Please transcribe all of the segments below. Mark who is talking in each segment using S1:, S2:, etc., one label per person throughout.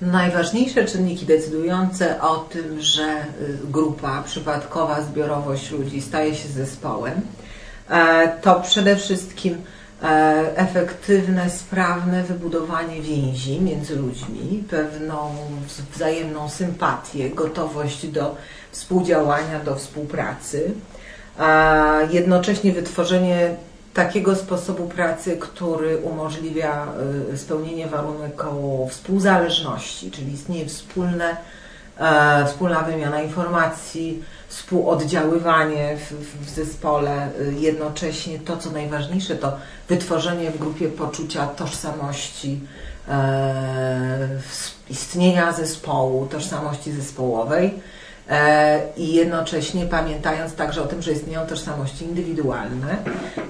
S1: Najważniejsze czynniki decydujące o tym, że y, grupa przypadkowa, zbiorowość ludzi staje się zespołem, e, to przede wszystkim e, efektywne, sprawne wybudowanie więzi między ludźmi, pewną wzajemną sympatię, gotowość do współdziałania, do współpracy, a jednocześnie wytworzenie takiego sposobu pracy, który umożliwia y, spełnienie warunku współzależności, czyli istnieje wspólne, e, wspólna wymiana informacji, współoddziaływanie w, w zespole, y, jednocześnie to, co najważniejsze, to wytworzenie w grupie poczucia tożsamości, e, istnienia zespołu, tożsamości zespołowej i jednocześnie pamiętając także o tym, że istnieją tożsamości indywidualne,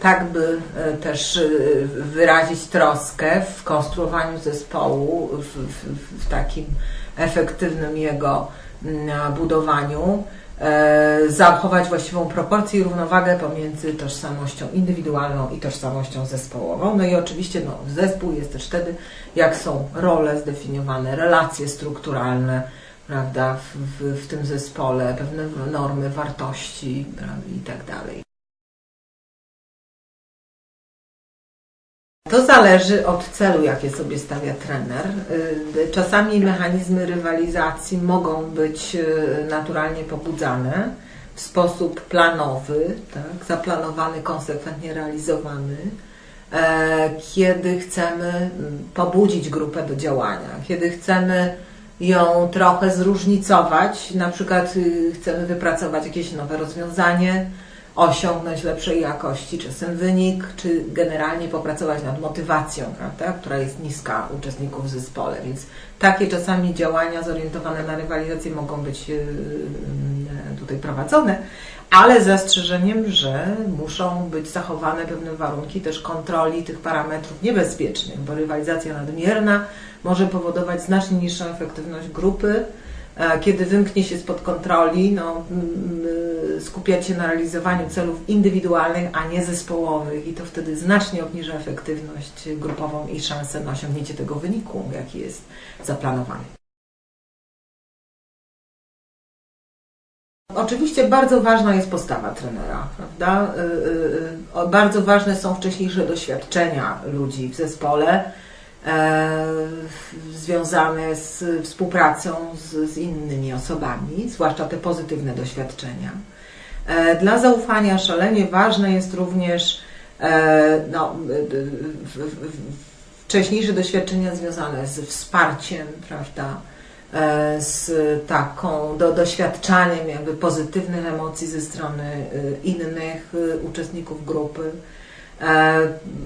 S1: tak by e, też e, wyrazić troskę w konstruowaniu zespołu, w, w, w takim efektywnym jego mm, budowaniu, zachować właściwą proporcję i równowagę pomiędzy tożsamością indywidualną i tożsamością zespołową. No i oczywiście no, zespół jest też wtedy, jak są role zdefiniowane, relacje strukturalne, prawda, w, w, w tym zespole, pewne normy, wartości i tak dalej. To zależy od celu, jakie sobie stawia trener. Y, czasami mechanizmy rywalizacji mogą być y, naturalnie pobudzane w sposób planowy, tak, zaplanowany, konsekwentnie realizowany, e, kiedy chcemy mm, pobudzić grupę do działania, kiedy chcemy ją trochę zróżnicować. Na przykład y, chcemy wypracować jakieś nowe rozwiązanie, osiągnąć lepszej jakości czasem wynik, czy generalnie popracować nad motywacją, prawda, która jest niska uczestników w zespole. Więc takie czasami działania zorientowane na rywalizację mogą być y, tutaj prowadzone, ale z zastrzeżeniem, że muszą być zachowane pewne warunki też kontroli tych parametrów niebezpiecznych, bo rywalizacja nadmierna może powodować znacznie niższą efektywność grupy, e, kiedy wymknie się spod kontroli, no, skupiać się na realizowaniu celów indywidualnych, a nie zespołowych i to wtedy znacznie obniża efektywność grupową i szansę na osiągnięcie tego wyniku, jaki jest zaplanowany. Oczywiście bardzo ważna jest postawa trenera, prawda? Y, y, y, bardzo ważne są wcześniejsze doświadczenia ludzi w zespole, e, związane z współpracą z, z innymi osobami, zwłaszcza te pozytywne doświadczenia. E, dla zaufania szalenie ważne jest również e, no, wcześniejsze doświadczenia związane z wsparciem, prawda? E, z taką do, doświadczaniem jakby pozytywnych emocji ze strony e, innych e, uczestników grupy.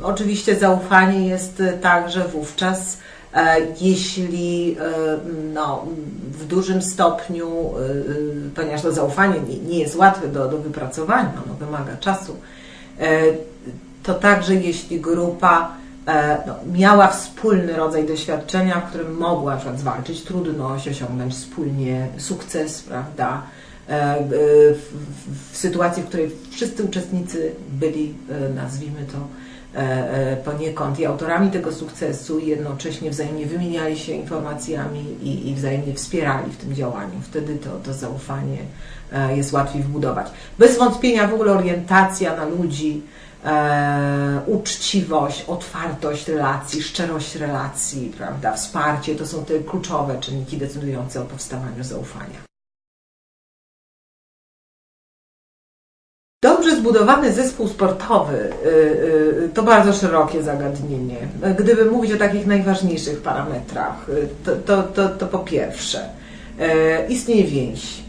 S1: Oczywiście zaufanie jest także wówczas, jeśli no, w dużym stopniu, ponieważ to zaufanie nie, nie jest łatwe do, do wypracowania, ono wymaga czasu, to także jeśli grupa no, miała wspólny rodzaj doświadczenia, w którym mogła na zwalczyć trudność, osiągnąć wspólnie sukces, prawda? E, w, w, sytuacji, w której wszyscy uczestnicy byli, e, nazwijmy to, poniekąd i autorami tego sukcesu i jednocześnie wzajemnie wymieniali się informacjami i, i wzajemnie wspierali w tym działaniu. Wtedy to, to zaufanie jest łatwiej wbudować. Bez wątpienia w ogóle orientacja na ludzi, e, uczciwość, otwartość relacji, szczerość relacji, prawda, wsparcie to są te kluczowe czynniki decydujące o powstawaniu zaufania. Dobrze zbudowany zespół sportowy y, y, to bardzo szerokie zagadnienie. Gdyby mówić o takich najważniejszych parametrach, y, to, to, to, to po pierwsze istnieje więź,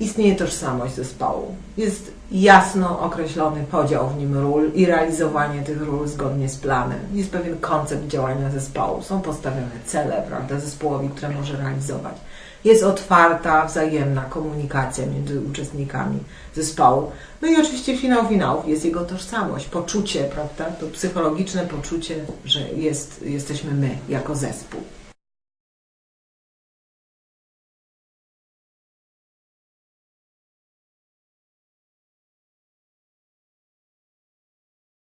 S1: istnieje tożsamość zespołu. Jest jasno określony podział w nim ról i realizowanie tych ról zgodnie z planem. Jest pewien koncept działania zespołu. Są postawione cele, prawda, zespołowi, które może realizować. Jest otwarta, wzajemna komunikacja między uczestnikami zespołu. No i oczywiście finał finałów jest jego tożsamość, poczucie, prawda, to psychologiczne poczucie, że jest, jesteśmy my jako zespół.